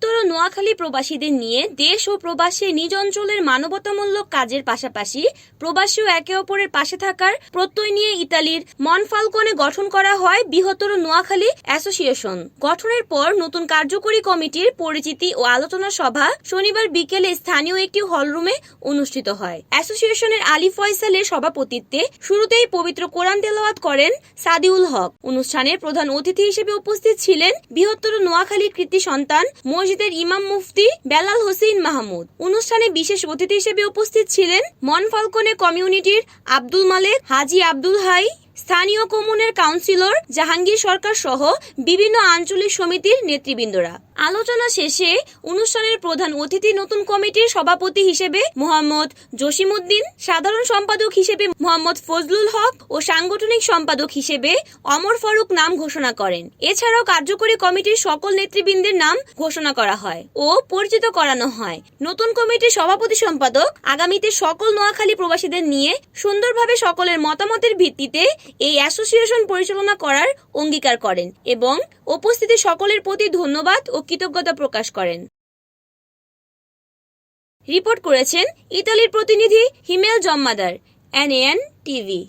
নোয়াখালী প্রবাসীদের নিয়ে দেশ ও প্রবাসে নিজ অঞ্চলের মানবতামূলক কাজের পাশাপাশি প্রবাসী ও একে অপরের পাশে থাকার প্রত্যয় নিয়ে ইতালির মনফালকনে গঠন করা হয় বৃহত্তর নোয়াখালী অ্যাসোসিয়েশন। গঠনের পর নতুন কার্যকরী কমিটির পরিচিতি ও আলোচনা সভা শনিবার বিকেলে স্থানীয় একটি হলরুমে অনুষ্ঠিত হয়। অ্যাসোসিয়েশনের আলী ফয়সালের সভাপতিত্বে শুরুতেই পবিত্র কোরআন তেলাওয়াত করেন সাদিউল হক। অনুষ্ঠানে প্রধান অতিথি হিসেবে উপস্থিত ছিলেন বৃহত্তর নোয়াখালী কৃতি সন্তান মসজিদের ইমাম মুফতি বেলাল হোসেন মাহমুদ। অনুষ্ঠানে বিশেষ অতিথি হিসেবে উপস্থিত ছিলেন মন ফলকনে কমিউনিটির আব্দুল মালেক, হাজি আব্দুল হাই স্থানীয় কমুনের কাউন্সিলর, জাহাঙ্গীর সরকার সহ বিভিন্ন আঞ্চলিক সমিতির নেতৃবৃন্দরা। আলোচনা শেষে অনুষ্ঠানের প্রধান অতিথি নতুন কমিটির সভাপতি হিসেবে মোহাম্মদ জসিমউদ্দিন, সাধারণ সম্পাদক হিসেবে মোহাম্মদ ফজলুল হক ও সাংগঠনিক সম্পাদক হিসেবে অমর ফারুক নাম ঘোষণা করেন। এছাড়াও কার্যকরী কমিটির সকল নেতৃবৃন্দের নাম ঘোষণা করা হয় ও পরিচিত করানো হয়। নতুন কমিটির সভাপতি সম্পাদক আগামীতে সকল নোয়াখালী প্রবাসীদের নিয়ে সুন্দরভাবে সকলের মতামতের ভিত্তিতে এই অ্যাসোসিয়েশন পরিচালনা করার অঙ্গীকার করেন এবং উপস্থিতি সকলের প্রতি ধন্যবাদ ও কৃতজ্ঞতা প্রকাশ করেন। রিপোর্ট করেছেন ইতালির প্রতিনিধি হিমেল জম্মাদার এনএন টিভি